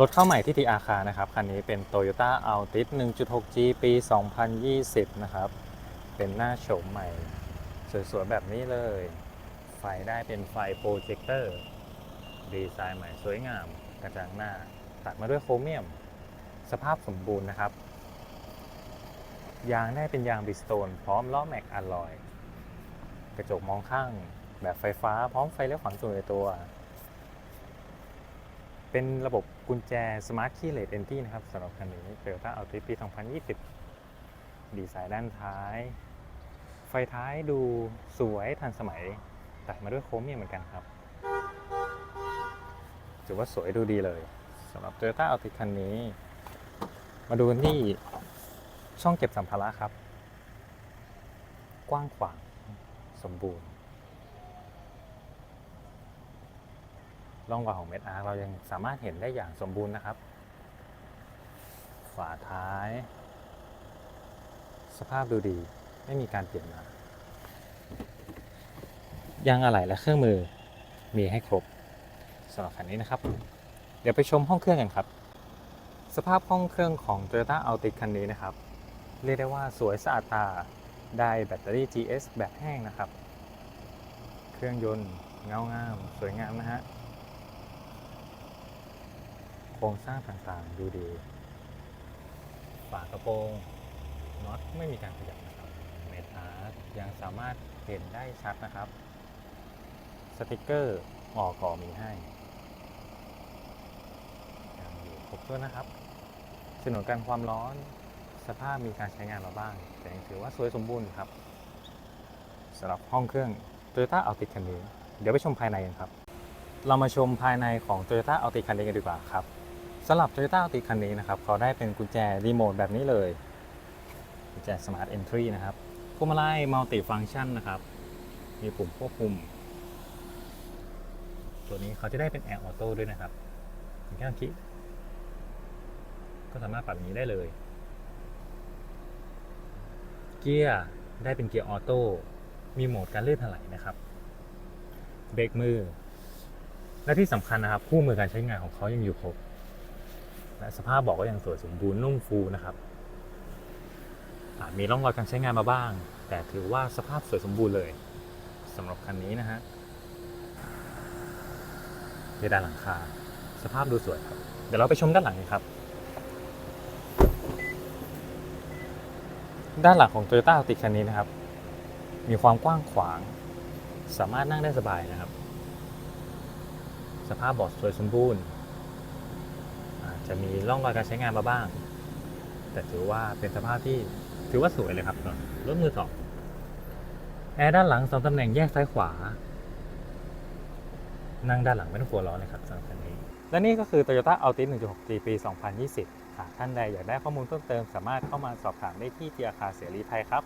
รถเข้าใหม่ที่ทีอาคานะครับ คันนี้เป็น Toyota Altis 1.6G ปี 2020 นะครับ เป็นหน้าโฉมใหม่ สวยๆ แบบนี้เลย ไฟได้เป็นไฟโปรเจคเตอร์ ดีไซน์ใหม่สวยงาม กระจังหน้า ตัดมาด้วยโครเมียม สภาพสมบูรณ์นะครับ ยางได้เป็นยางบิสโตน พร้อมล้อแม็กอะลอย กระจกมองข้างแบบไฟฟ้า พร้อมไฟเลี้ยวขวางตัวในตัว เป็นระบบกุญแจ Smart Key Led Entry นะครับสำหรับคันนี้ Toyota Altis ปี 2020 ดีไซน์ด้านท้าย ไฟท้ายดูสวยทันสมัย ตัดมาด้วยโครเมียมเหมือนกันครับถือว่าสวยดูดีเลยสำหรับ Toyota Altis คันนี้ มาดูกันที่ช่องเก็บสัมภาระครับ กว้างขวางสมบูรณ์ ร่องรอยของเม็ดอาร์เรายังสามารถเห็นได้อย่างสมบูรณ์นะครับ ฝาท้าย สภาพดูดีไม่มีการเปลี่ยนมายางอะไหล่และเครื่องมือมีให้ครบสำหรับคันนี้นะครับ เดี๋ยวไปชมห้องเครื่องกันครับ สภาพห้องเครื่องของ Toyota Altis คันนี้นะครับ เรียกได้ว่าสวยสะอาดตาได้แบตเตอรี่ GS แบบแห้งนะครับ เครื่องยนต์เงางาม สวยงามนะฮะ ครงสร้างต่างๆ ดูดีฝากระโปรงน็อตไม่มีการขยับนะครับเมทาร์ยังสามารถเห็นได้ชัดนะครับ สติกเกอร์ออกอมีให้ยังอยู่ครบถ้วนนะครับฉนวนกันความร้อนสภาพมีการใช้งานมาบ้าง แต่ยังถือว่าสวยสมบูรณ์ครับสำหรับห้องเครื่อง Toyota Altis คันนี้ เดี๋ยวไปชมภายในกันครับ เรามาชมภายในของ Toyota Altis คันนี้กันดีกว่าครับ สำหรับ Toyota a l t i คันนี้นะครับเขาได้เป็นกุญแจรีโมทแบบนี้เลย กุญแจ Smart Entry นะครับพวงมาลัย Multi Function นะครับ มีปุ่มควบคุม ตัวนี้เขาจะได้เป็น Air Auto ด้วยนะครับแค่คลิกก็สามารถปรับนี้ได้เลย เกียร์ได้เป็นเกียร์ออโต้มีโหมดการเลื่อนถลายนะครับ เบรกมือ และที่สำคัญนะครับ คู่มือการใช้งานของเขายังอยู่ครบ และสภาพเบอกก็ยังสวยสมบูรณ์นุ่มฟูนะครับมีร่องรอยการใช้งานมาบ้าง แต่ถือว่าสภาพสวยสมบูรณ์เลยสำหรับคันนี้นะฮะเพดานหลังคา สภาพดูสวยครับ เดี๋ยวเราไปชมด้านหลังกันครับ ด้านหลังของ Toyota Altis คันนี้นะครับ มีความกว้างขวาง สามารถนั่งได้สบายนะครับ สภาพเบาะสวยสมบูรณ์ จะมีร่องรอยการใช้งานมาบ้าง แต่ถือว่าเป็นสภาพที่ถือว่าสวยเลยครับรับรถมือสองแอร์ด้านหลังสองตำแหน่งแยกซ้ายขวา นั่งด้านหลังไม่ต้องกลัวร้อนเลยครับสำหรับคันนี้ และนี่ก็คือ Toyota Altis 1.6G ปี 2020 หากท่านใดอยากได้ข้อมูลเพิ่มเติมสามารถเข้ามาสอบถามได้ที่เทียคาเสรีไทยครับ